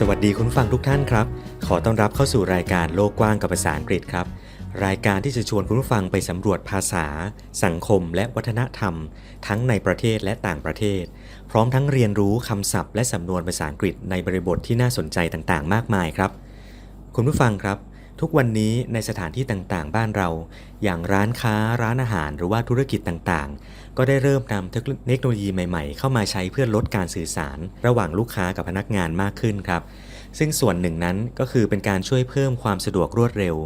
สวัสดีคุณผู้ฟังทุกท่านครับ ขอต้อนรับเข้าสู่รายการโลกกว้างกับภาษาอังกฤษครับ รายการที่จะชวนคุณผู้ฟังไปสำรวจภาษา สังคม และวัฒนธรรม ทั้งในประเทศและต่างประเทศ พร้อมทั้งเรียนรู้คำศัพท์และสำนวนภาษาอังกฤษในบริบทที่น่าสนใจต่างๆ มากมายครับ คุณผู้ฟังครับ ทุกวันนี้ในสถานที่ต่างๆ บ้านเรา อย่างร้านค้าร้านอาหารหรือว่าธุรกิจต่างๆ ก็ได้เริ่มนำเทคโนโลยีใหม่ๆ เข้ามาใช้เพื่อลดการสื่อสาร ระหว่างลูกค้ากับพนักงานมากขึ้นครับ ซึ่งส่วนหนึ่งนั้นก็คือเป็นการช่วยเพิ่มความสะดวกรวดเร็ว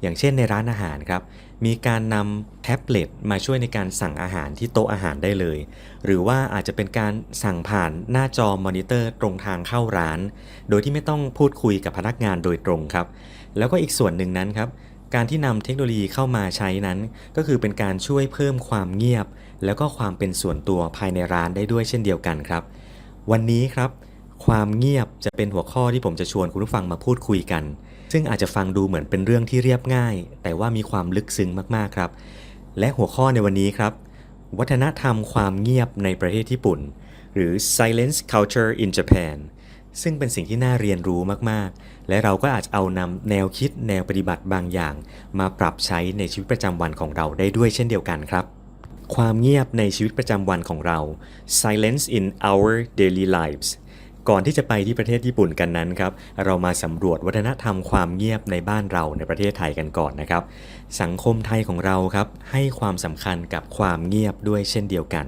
อย่างเช่นในร้านอาหารครับ มีการนำแท็บเล็ตมาช่วยในการสั่งอาหารที่โต๊ะอาหารได้เลย หรือว่าอาจจะเป็นการสั่งผ่านหน้าจอมอนิเตอร์ตรงทางเข้าร้าน โดยที่ไม่ต้องพูดคุยกับพนักงานโดยตรงครับ แล้วก็อีกส่วนหนึ่งนั้นครับ การที่นำเทคโนโลยีเข้ามาใช้นั้น ก็คือเป็นการช่วยเพิ่มความเงียบ แล้วก็ความเป็นส่วนตัวภายในร้านได้ด้วยเช่นเดียวกันครับ วันนี้ครับ ความเงียบจะเป็นหัวข้อที่ผมจะชวนคุณผู้ฟังมาพูดคุยกัน ซึ่งอาจจะฟังดูเหมือนเป็นเรื่องที่เรียบง่าย แต่ว่ามีความลึกซึ้งมากๆครับ และหัวข้อในวันนี้ครับ วัฒนธรรมความเงียบในประเทศญี่ปุ่น หรือ silence culture in Japan ซึ่งเป็นสิ่งที่น่าเรียนรู้มากๆ และเราก็อาจจะเอานำแนวคิดแนวปฏิบัติบางอย่าง มาปรับใช้ในชีวิตประจำวันของเราได้ด้วยเช่นเดียวกันครับ ความเงียบในชีวิตประจำวันของเรา silence in our daily lives ก่อนที่จะไปที่ประเทศญี่ปุ่นกันนั้นครับ เรามาสำรวจวัฒนธรรมความเงียบในบ้านเราในประเทศไทยกันก่อนนะครับ สังคมไทยของเราครับให้ความสำคัญกับความเงียบด้วยเช่นเดียวกัน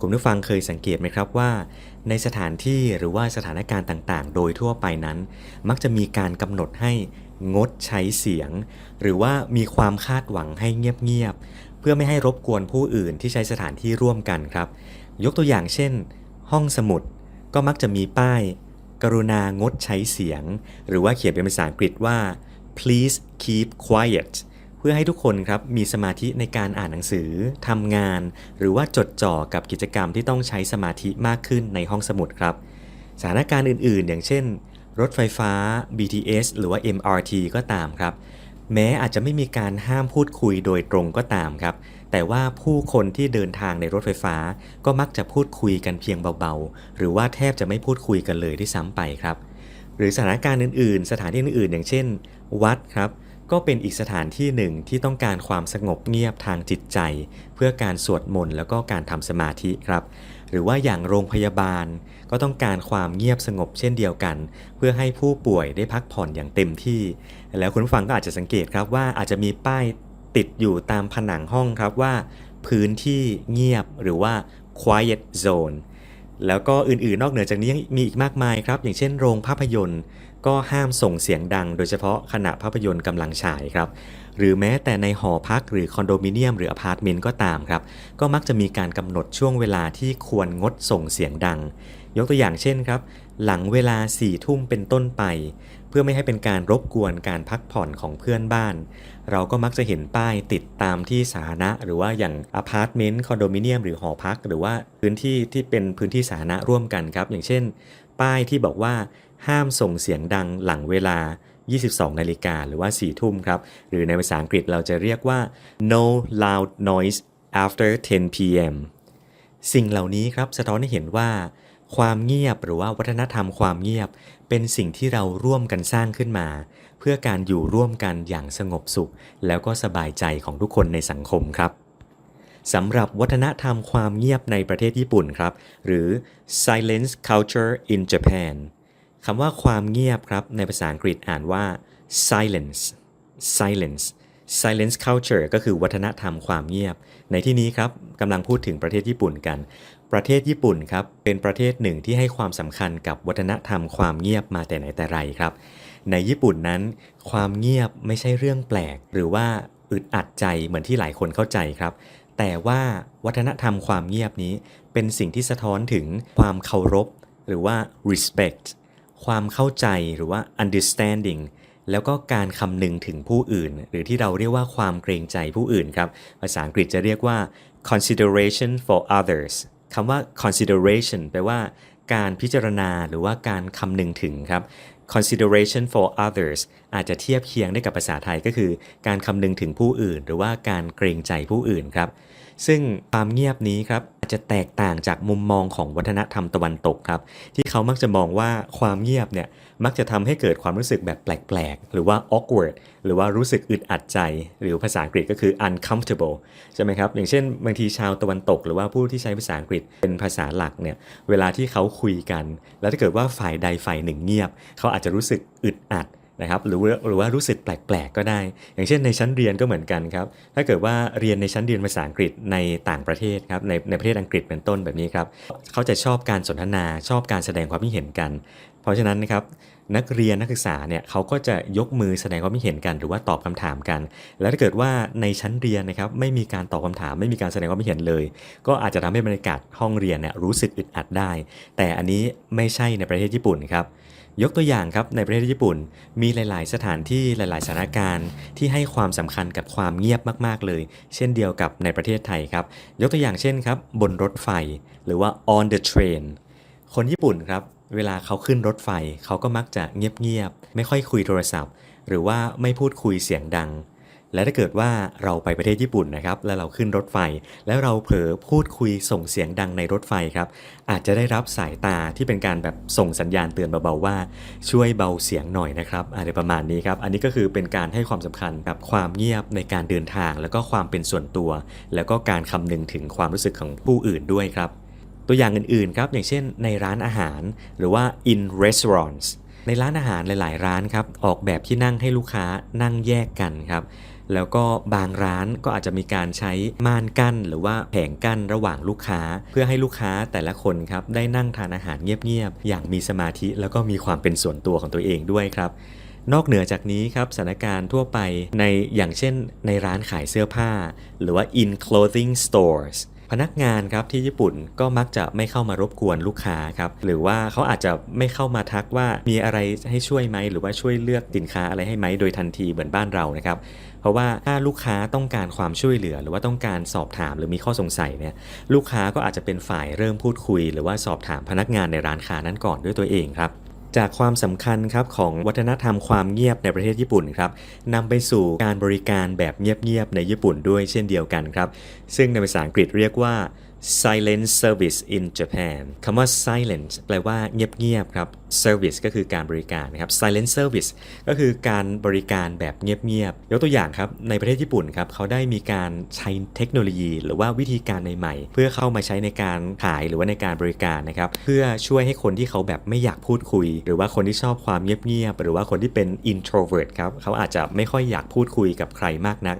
คุณผู้ฟังเคยสังเกตไหมครับว่า ในสถานที่หรือว่าสถานการณ์ต่างๆ โดยทั่วไปนั้น มักจะมีการกำหนดให้งดใช้เสียง หรือว่ามีความคาดหวังให้เงียบๆเพื่อไม่ให้รบกวนผู้อื่นที่ใช้สถานที่ร่วมกันครับ ยกตัวอย่างเช่น ห้องสมุด ก็มักจะมีป้าย กรุณางดใช้เสียง หรือว่าเขียนเป็นภาษาอังกฤษว่า please keep quiet เพื่อให้ทุกคนครับมีสมาธิในการอ่านหนังสือทำงาน หรือว่าจดจ่อกับกิจกรรมที่ต้องใช้สมาธิมากขึ้นในห้องสมุดครับ สถานการณ์อื่นๆ อย่างเช่น รถไฟฟ้า BTS หรือว่า MRT ก็ตามครับ แม้อาจจะไม่มีการห้ามพูดคุยโดยตรงก็ตามครับ แต่ว่าผู้คนที่เดินทางในรถไฟฟ้า ก็มักจะพูดคุยกันเพียงเบาๆ หรือว่าแทบจะไม่พูดคุยกันเลยที่ซ้ำไปครับ หรือสถานการณ์อื่นๆ สถานที่อื่นๆ อย่างเช่น วัดครับ ก็เป็นอีกสถานที่หนึ่งที่ต้องการความสงบเงียบทางจิตใจ เพื่อการสวดมนต์แล้วก็การทำสมาธิครับ หรือว่าอย่างโรงพยาบาล ก็ต้องการความเงียบสงบเช่นเดียวกัน เพื่อให้ผู้ป่วยได้พักผ่อนอย่างเต็มที่ แล้วคุณผู้ฟังก็อาจจะสังเกตครับว่าอาจจะมีป้าย ติดอยู่ตามผนังห้องครับว่า พื้นที่เงียบหรือว่า quiet zone แล้วก็อื่นๆ นอกเหนือจากนี้ยังมีอีกมากมายครับ อย่างเช่นโรงภาพยนตร์ ก็ห้ามส่งเสียงดัง โดยเฉพาะขณะภาพยนตร์กำลังฉายครับ หรือแม้แต่ในหอพักหรือคอนโดมิเนียมหรืออพาร์ตเมนต์ก็ตามครับ ก็มักจะมีการกำหนดช่วงเวลาที่ควรงดส่งเสียงดัง ยกตัวอย่างเช่นครับ หลังเวลา4ี่ทุ่มเป็นต้นไป พื่อไม่ให้เป็นการรบกวนการพักผ่อนของเพื่อนบ้าน เราก็มักจะเห็นป้ายติดตามที่สาธารณะ หรือว่าอย่างอพาร์ตเมนต์คอนโดมิเนียมหรือหอพัก หรือว่าพื้นที่ที่เป็นพื้นที่สาธารณะร่วมกันครับ อย่างเช่น ป้ายที่บอกว่าห้ามส่งเสียงดังหลังเวลา 22 นาฬิกาหรือว่า 4 ทุ่มครับ หรือในภาษาอังกฤษเราจะเรียกว่า no loud noise after 10 p.m. สิ่งเหล่านี้ครับสะท้อนให้เห็นว่า ความเงียบหรือว่าวัฒนธรรมความเงียบ เป็นสิ่งที่เราร่วมกันสร้างขึ้นมา เพื่อการอยู่ร่วมกันอย่างสงบสุข แล้วก็สบายใจของทุกคนในสังคมครับสำหรับวัฒนธรรมความเงียบในประเทศญี่ปุ่นครับ หรือ silence culture in Japan คำว่าความเงียบครับ ในภาษาอังกฤษอ่านว่า silence silence silence culture ก็คือวัฒนธรรมความเงียบ ในที่นี้ครับกำลังพูดถึงประเทศญี่ปุ่นกัน ประเทศญี่ปุ่นครับเป็นประเทศหนึ่งที่ให้ความสำคัญกับวัฒนธรรมความเงียบมาแต่ไหนแต่ไรครับ ในญี่ปุ่นนั้น ความเงียบไม่ใช่เรื่องแปลก หรือว่าอึดอัดใจเหมือนที่หลายคนเข้าใจครับ แต่ว่าวัฒนธรรมความเงียบนี้ เป็นสิ่งที่สะท้อนถึงความเคารพ หรือว่า respect ความเข้าใจหรือว่า understanding แล้วก็การคำนึงถึงผู้อื่น หรือที่เราเรียกว่าความเกรงใจผู้อื่นครับ ภาษาอังกฤษจะเรียกว่า consideration for others คำว่า consideration แปลว่า การพิจารณาหรือว่าการคำนึงถึงครับ consideration for others อาจจะเทียบเคียงได้กับภาษาไทยก็คือ การคำนึงถึงผู้อื่น หรือว่าการเกรงใจผู้อื่นครับ ซึ่งความเงียบนี้ครับอาจจะแตกต่างจากมุมมองของวัฒนธรรมตะวันตกครับ ที่เขามักจะมองว่าความเงียบเนี่ย มักจะทำให้เกิดความรู้สึกแบบแปลก ๆ หรือว่า awkward หรือว่ารู้สึกอึดอัดใจ หรือภาษาอังกฤษก็คือ uncomfortable ใช่ไหมครับ อย่างเช่นบางทีชาวตะวันตก หรือว่าผู้ที่ใช้ภาษาอังกฤษเป็นภาษาหลักเนี่ย เวลาที่เขาคุยกัน แล้วถ้าเกิดว่าฝ่ายใดฝ่ายหนึ่งเงียบ เขาอาจจะรู้สึกอึดอัดนะครับหรือว่าหรือว่ารู้สึกแปลกๆก็ได้ อย่างเช่นในชั้นเรียนก็เหมือนกันครับ ถ้าเกิดว่าเรียนในชั้นเรียนภาษาอังกฤษในต่างประเทศครับในในประเทศอังกฤษเป็นต้นแบบนี้ครับ เขาจะชอบการสนทนาชอบการแสดงความคิดเห็นกัน เพราะฉะนั้นนะครับนักเรียนนักศึกษาเนี่ยเขาก็จะยกมือแสดงความคิดเห็นกัน หรือว่าตอบคำถามกัน แล้วถ้าเกิดว่าในชั้นเรียนนะครับไม่มีการตอบคำถาม ไม่มีการแสดงความคิดเห็นเลย ก็อาจจะทำให้บรรยากาศห้องเรียนเนี่ยรู้สึกอึดอัดได้ แต่อันนี้ไม่ใช่ในประเทศญี่ปุ่นครับยกตัวอย่างครับในประเทศญี่ปุ่น มีหลาย ๆ สถานที่หลาย ๆ สถานการณ์ที่ให้ความสำคัญกับความเงียบมาก ๆ เลย เช่นเดียวกับในประเทศไทยครับยกตัวอย่างเช่นครับบนรถไฟ หรือว่า on the train คนญี่ปุ่นครับ เวลาเขาขึ้นรถไฟเขาก็มักจะเงียบๆ ไม่ค่อยคุยโทรศัพท์ หรือว่าไม่พูดคุยเสียงดัง และถ้าเกิดว่าเราไปประเทศญี่ปุ่นนะครับ แล้วเราขึ้นรถไฟ แล้วเราเผลอพูดคุยส่งเสียงดังในรถไฟครับ อาจจะได้รับสายตาที่เป็นการแบบส่งสัญญาณเตือนเบาๆว่า ช่วยเบาเสียงหน่อยนะครับอะไรประมาณนี้ครับ อันนี้ก็คือเป็นการให้ความสำคัญกับความเงียบในการเดินทาง แล้วก็ความเป็นส่วนตัว แล้วก็การคำนึงถึงความรู้สึกของผู้อื่นด้วยครับ ตัวอย่างอื่นๆครับอย่างเช่นในร้านอาหารหรือว่า in restaurants ในร้านอาหารหลายๆ ร้านครับออกแบบที่นั่งให้ลูกค้านั่งแยกกันครับแล้วก็บางร้านก็อาจจะมีการใช้ม่านกั้น หรือว่าแผงกั้นระหว่างลูกค้า เพื่อให้ลูกค้าแต่ละคนครับได้นั่งทานอาหารเงียบๆ อย่างมีสมาธิแล้วก็มีความเป็นส่วนตัวของตัวเองด้วยครับ นอกเหนือจากนี้ครับสถานการณ์ทั่วไปในอย่างเช่นในร้านขายเสื้อผ้า หรือว่า in clothing stores พนักงานครับที่ญี่ปุ่นก็มักจะไม่เข้ามารบกวนลูกค้าครับหรือว่าเขาอาจจะไม่เข้ามาทักว่ามีอะไรให้ช่วยไหมหรือว่าช่วยเลือกสินค้าอะไรให้ไหมโดยทันทีเหมือนบ้านเรานะครับเพราะว่าถ้าลูกค้าต้องการความช่วยเหลือ หรือว่าต้องการสอบถามหรือมีข้อสงสัยเนี่ยลูกค้าก็อาจจะเป็นฝ่ายเริ่มพูดคุย หรือว่าสอบถามพนักงานในร้านค้านั้นก่อนด้วยตัวเองครับ จากความสำคัญครับของวัฒนธรรมความเงียบในประเทศญี่ปุ่นครับนำไปสู่การบริการแบบเงียบๆในญี่ปุ่นด้วยเช่นเดียวกันครับ ซึ่งในภาษาอังกฤษเรียกว่า silent service in Japan คำว่า silent แปลว่าเงียบๆครับ service ก็คือการบริการนะครับ silent service ก็คือการบริการแบบเงียบๆ ยกตัวอย่างครับ ในประเทศญี่ปุ่นครับ เขาได้มีการใช้เทคโนโลยี หรือว่าวิธีการใหม่ๆ เพื่อเข้ามาใช้ในการขายหรือว่าในการบริการนะครับ เพื่อช่วยให้คนที่เขาแบบไม่อยากพูดคุย หรือว่าคนที่ชอบความเงียบๆ หรือว่าคนที่เป็น introvert ครับ เขาอาจจะไม่ค่อยอยากพูดคุยกับใครมากนัก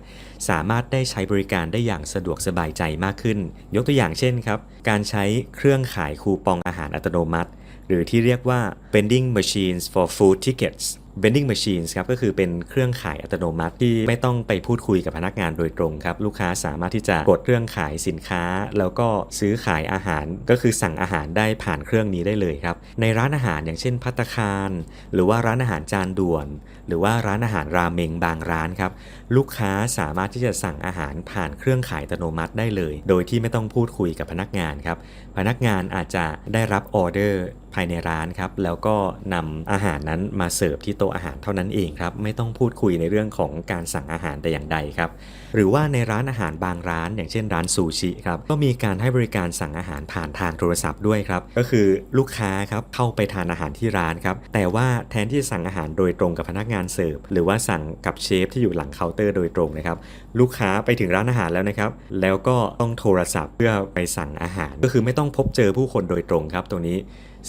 สามารถได้ใช้บริการได้อย่างสะดวกสบายใจมากขึ้น ยกตัวอย่างเช่นครับ การใช้เครื่องขายคูปองอาหารอัตโนมัติ หรือที่เรียกว่า vending machines for food tickets vending machines ครับก็คือเป็นเครื่องขายอัตโนมัติที่ไม่ต้องไปพูดคุยกับพนักงานโดยตรงครับ ลูกค้าสามารถที่จะกดเครื่องขายสินค้า แล้วก็ซื้อขายอาหารก็คือสั่งอาหารได้ผ่านเครื่องนี้ได้เลยครับ ในร้านอาหารอย่างเช่นพัตคาร หรือว่าร้านอาหารจานด่วน หรือว่าร้านอาหารราเมงบางร้านครับ ลูกค้าสามารถที่จะสั่งอาหารผ่านเครื่องขายอัตโนมัติได้เลย โดยที่ไม่ต้องพูดคุยกับพนักงานครับพนักงานอาจจะได้รับออเดอร์ ภายในร้านครับแล้วก็นำอาหารนั้นมาเสิร์ฟที่โต๊ะอาหารเท่านั้นเองครับไม่ต้องพูดคุยในเรื่องของการสั่งอาหารแต่อย่างใดครับหรือว่าในร้านอาหารบางร้าน อย่างเช่นร้านซูชิครับก็มีการให้บริการสั่งอาหารผ่านทางโทรศัพท์ด้วยครับก็คือลูกค้าครับเข้าไปทานอาหารที่ร้านครับแต่ว่าแทนที่จะสั่งอาหารโดยตรงกับพนักงานเสิร์ฟหรือว่าสั่งกับเชฟที่อยู่หลังเคาน์เตอร์โดยตรงนะครับลูกค้าไปถึงร้านอาหารแล้วนะครับแล้วก็ต้องโทรศัพท์เพื่อไปสั่งอาหาร ก็คือไม่ต้องพบเจอผู้คนโดยตรงครับตรงนี้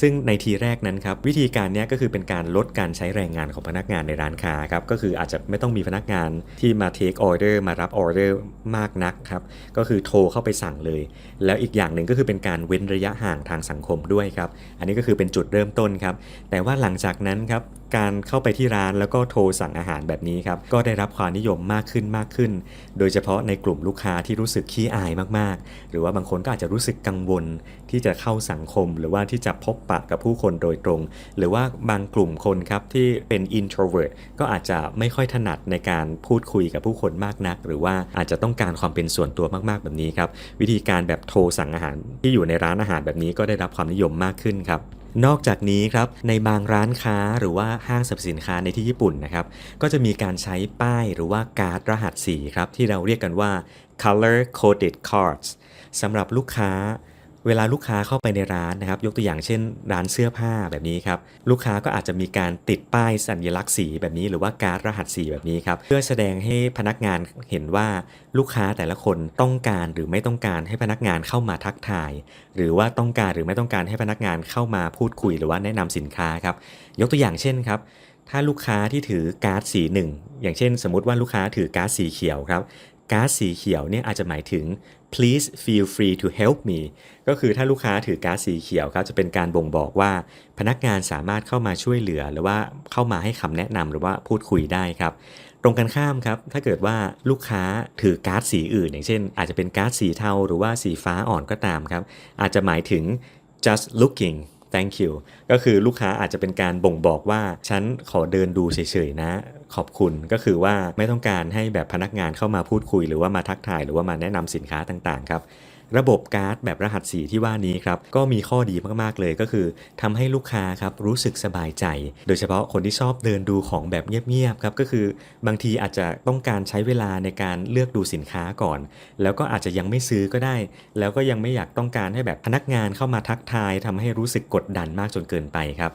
ซึ่งในทีแรกนั้นครับวิธีการนี้ก็คือเป็นการลดการใช้แรงงานของพนักงานในร้านค้าครับก็คืออาจจะไม่ต้องมีพนักงานที่มา take order มารับออเดอร์มากนักครับก็คือโทรเข้าไปสั่งเลย แล้วอีกอย่างหนึ่งก็คือเป็นการเว้นระยะห่างทางสังคมด้วยครับอันนี้ก็คือเป็นจุดเริ่มต้นครับแต่ว่าหลังจากนั้นครับการเข้าไปที่ร้านแล้วก็โทรสั่งอาหารแบบนี้ครับ ก็ได้รับความนิยมมากขึ้นมากขึ้น โดยเฉพาะในกลุ่มลูกค้าที่รู้สึกขี้อายมากๆ หรือว่าบางคนก็อาจจะรู้สึกกังวล ที่จะเข้าสังคม หรือว่าที่จะพบปะกับผู้คนโดยตรง หรือว่าบางกลุ่มคนครับที่เป็น introvert ก็อาจจะไม่ค่อยถนัดในการพูดคุยกับผู้คนมากนัก หรือว่าอาจจะต้องการความเป็นส่วนตัวมากๆ แบบนี้ครับวิธีการแบบโทรสั่งอาหารที่อยู่ในร้านอาหารแบบนี้ก็ได้รับความนิยมมากขึ้นครับ นอกจากนี้ครับในบางร้านค้าหรือว่าห้างสรรพสินค้าในที่ญี่ปุ่นนะครับก็จะมีการใช้ป้ายหรือว่าการ์ดรหัสสีครับที่เราเรียกกันว่า color coded cards สำหรับลูกค้า เวลาลูกค้าเข้าไปในร้านนะครับ ยกตัวอย่างเช่น ร้านเสื้อผ้าแบบนี้ครับ ลูกค้าก็อาจจะมีการติดป้ายสัญลักษณ์สีแบบนี้หรือว่าการ์ดรหัสสีแบบนี้ครับ เพื่อแสดงให้พนักงานเห็นว่าลูกค้าแต่ละคนต้องการหรือไม่ต้องการให้พนักงานเข้ามาทักทาย หรือว่าต้องการหรือไม่ต้องการให้พนักงานเข้ามาพูดคุยหรือว่าแนะนำสินค้าครับ ยกตัวอย่างเช่นครับถ้าลูกค้าที่ถือการ์ดสีหนึ่งอย่างเช่น สมมติว่าลูกค้าถือการ์ดสีเขียวครับ ก๊าร์ดสีเขียวเนี่ยอาจจะหมายถึง please feel free to help me ก็คือถ้าลูกค้าถือก๊าร์ดสีเขียวครับจะเป็นการบ่งบอกว่า พนักงานสามารถเข้ามาช่วยเหลือ หรือว่าเข้ามาให้คำแนะนำหรือว่าพูดคุยได้ครับ ตรงกันข้ามครับ ถ้าเกิดว่าลูกค้าถือก๊าร์ดสีอื่น อย่างเช่น อาจจะเป็นก๊าร์ดสีเทาหรือว่าสีฟ้าอ่อนก็ตามครับ อาจจะหมายถึง just looking thank you ก็คือลูกค้าอาจจะเป็นการบ่งบอกว่า ฉันขอเดินดูเฉยๆนะ ขอบคุณก็คือว่าไม่ต้องการให้แบบพนักงานเข้ามาพูดคุย หรือว่ามาทักทายหรือว่ามาแนะนำสินค้าต่างๆครับ ระบบการ์ดแบบรหัสสีที่ว่านี้ครับก็มีข้อดีมากๆเลยก็คือทำให้ลูกค้าครับรู้สึกสบายใจ โดยเฉพาะคนที่ชอบเดินดูของแบบเงียบๆครับก็คือบางทีอาจจะต้องการใช้เวลาในการเลือกดูสินค้าก่อน แล้วก็อาจจะยังไม่ซื้อก็ได้ แล้วก็ยังไม่อยากต้องการให้แบบพนักงานเข้ามาทักทายทำให้รู้สึกกดดันมากจนเกินไปครับ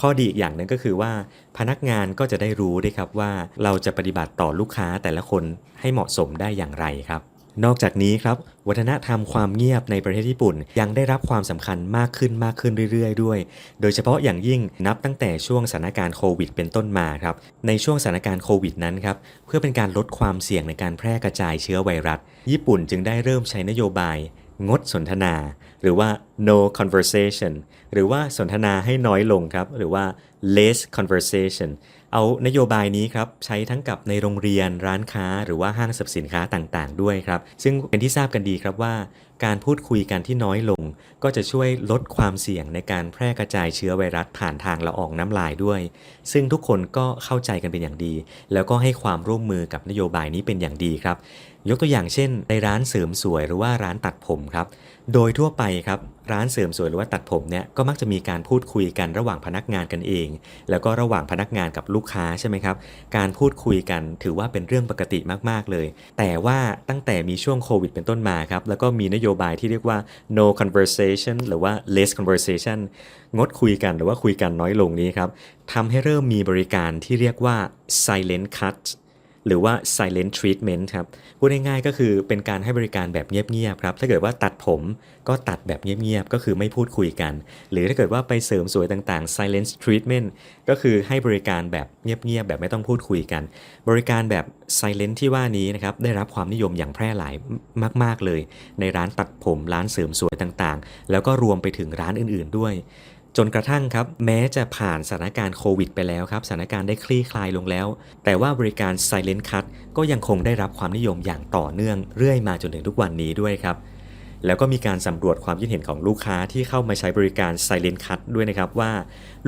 ข้อดีอีกอย่างหนึงก็คือว่า พนักงานก็จะได้รู้ด้วยครับว่าเราจะปฏิบัติต่อลูกค้าแต่ละคนให้เหมาะสมได้อย่างไรครับ นอกจากนี้ครับวัฒนธรรมความเงียบในประเทศญี่ปุ่น ยังได้รับความสำคัญมากขึ้นมากขึ้นเรื่อย ๆ ด้วย โดยเฉพาะอย่างยิ่งนับตั้งแต่ช่วงสถานการณ์โควิดเป็นต้นมาครับในช่วงสถานการณ์โควิดนั้นครับเพื่อเป็นการลดความเสี่ยงในการแพร่กระจายเชื้อไวรัส ญี่ปุ่นจึงได้เริ่มใช้นโยบาย งดสนทนา หรือว่า no conversation หรือว่าสนทนาให้น้อยลงครับหรือว่า less conversation เอานโยบายนี้ครับใช้ทั้งกับในโรงเรียนร้านค้า หรือว่าห้างสรรพสินค้าต่างๆ ด้วยครับ ซึ่งเป็นที่ทราบกันดีครับว่า การพูดคุยกันที่น้อยลง ก็จะช่วยลดความเสี่ยงในการแพร่กระจายเชื้อไวรัสผ่านทางละอองน้ำลายด้วย ซึ่งทุกคนก็เข้าใจกันเป็นอย่างดี แล้วก็ให้ความร่วมมือกับนโยบายนี้เป็นอย่างดีครับ ยกตัวอย่างเช่น ในร้านเสริมสวยหรือว่าร้านตัดผมครับ โดยทั่วไปครับ ร้านเสริมสวยหรือว่าตัดผมเนี่ยก็มักจะมีการพูดคุยกันระหว่างพนักงานกันเอง แล้วก็ระหว่างพนักงานกับลูกค้าใช่ไหมครับ การพูดคุยกันถือว่าเป็นเรื่องปกติมากๆเลย แต่ว่าตั้งแต่มีช่วงโควิดเป็นต้นมาครับ แล้วก็มีนโยบายที่เรียกว่า no conversation หรือว่า less conversation งดคุยกันหรือว่าคุยกันน้อยลงนี้ครับทำให้เริ่มมีบริการที่เรียกว่า silent cut หรือว่า silent treatment ครับ พูดง่ายๆก็คือเป็นการให้บริการแบบเงียบๆครับ ถ้าเกิดว่าตัดผมก็ตัดแบบเงียบๆ ก็คือไม่พูดคุยกัน หรือถ้าเกิดว่าไปเสริมสวยต่างๆ silent treatment ก็คือให้บริการแบบเงียบๆ แบบไม่ต้องพูดคุยกัน บริการแบบ silent ที่ว่านี้นะครับ ได้รับความนิยมอย่างแพร่หลายมาก ๆเลย ในร้านตัดผมร้านเสริมสวยต่างๆ แล้วก็รวมไปถึงร้านอื่นๆด้วย จนกระทั่งครับแม้จะผ่านสถานการณ์โควิดไปแล้วครับสถานการณ์ได้คลี่คลายลงแล้ว แต่ว่าบริการ Silent Cut ก็ยังคงได้รับความนิยมอย่างต่อเนื่องเรื่อยมาจนถึงทุกวันนี้ด้วยครับแล้วก็มีการสำรวจความคิดเห็นของลูกค้าที่เข้ามาใช้บริการ Silent Cut ด้วยนะครับว่า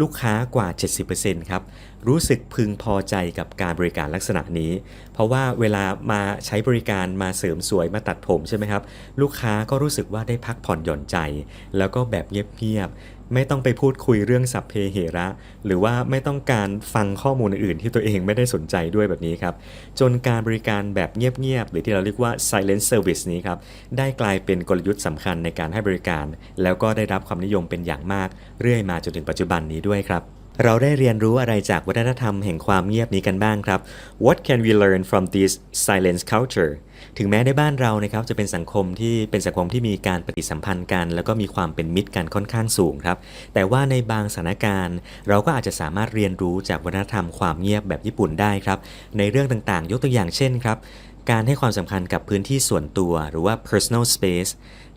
ลูกค้ากว่า 70%ครับรู้สึกพึงพอใจกับการบริการลักษณะนี้ เพราะว่าเวลามาใช้บริการมาเสริมสวยมาตัดผมใช่ไหมครับ ลูกค้าก็รู้สึกว่าได้พักผ่อนหย่อนใจ แล้วก็แบบเงียบ ไม่ต้องไปพูดคุยเรื่องสัพเพเหระ หรือว่าไม่ต้องการฟังข้อมูลอื่นที่ตัวเองไม่ได้สนใจด้วยแบบนี้ครับ จนการบริการแบบเงียบๆ หรือที่เราเรียกว่า silent service นี้ครับ ได้กลายเป็นกลยุทธ์สำคัญในการให้บริการ แล้วก็ได้รับความนิยมเป็นอย่างมาก เรื่อยมาจนถึงปัจจุบันนี้ด้วยครับ เราได้เรียนรู้อะไรจากวัฒนธรรมแห่งความเงียบนี้กันบ้างครับ What can we learn from this silence culture ถึงแม้ในบ้านเรานะครับจะเป็นสังคมที่เป็นสังคมที่มีการปฏิสัมพันธ์กัน แล้วก็มีความเป็นมิตรกันค่อนข้างสูงครับ แต่ว่าในบางสถานการณ์ เราก็อาจจะสามารถเรียนรู้จากวัฒนธรรมความเงียบแบบญี่ปุ่นได้ครับ ในเรื่องต่างๆ ยกตัวอย่างเช่นครับการให้ความสำคัญกับพื้นที่ส่วนตัวหรือว่า personal space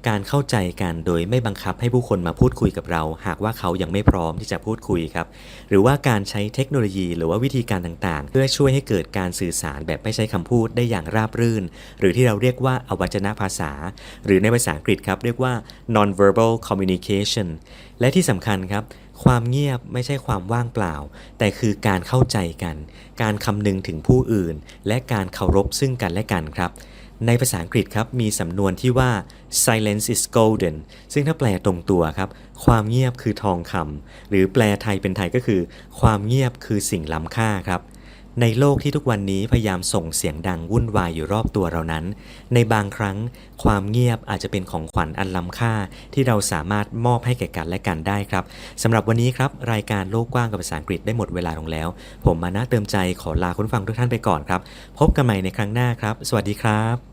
การเข้าใจกันโดยไม่บังคับให้ผู้คนมาพูดคุยกับเรา หากว่าเขายังไม่พร้อมที่จะพูดคุยครับ หรือว่าการใช้เทคโนโลยีหรือว่าวิธีการต่างๆ เพื่อช่วยให้เกิดการสื่อสารแบบไม่ใช้คำพูดได้อย่างราบรื่น หรือที่เราเรียกว่าอวัจนภาษา หรือในภาษาอังกฤษครับเรียกว่า non-verbal communication และที่สำคัญครับความเงียบไม่ใช่ความว่างเปล่า แต่คือการเข้าใจกัน การคำนึงถึงผู้อื่น และการเคารพซึ่งกันและกันครับ ในภาษาอังกฤษครับมีสำนวนที่ว่า silence is golden ซึ่งถ้าแปลตรงตัวครับ ความเงียบคือทองคำหรือแปลไทยเป็นไทยก็คือ ความเงียบคือสิ่งล้ำค่าครับ ในโลกที่ทุกวันนี้พยายามส่งเสียงดังวุ่นวายอยู่รอบตัวเรานั้น ในบางครั้ง ความเงียบอาจจะเป็นของขวัญอันล้ำค่า ที่เราสามารถมอบให้แก่กันและกันได้ครับสำหรับวันนี้ครับรายการโลกกว้างกับภาษาอังกฤษได้หมดเวลาลงแล้ว ผมมานะเติมใจขอลาคุณฟังทุกท่านไปก่อนครับ พบกันใหม่ในครั้งหน้าครับ สวัสดีครับ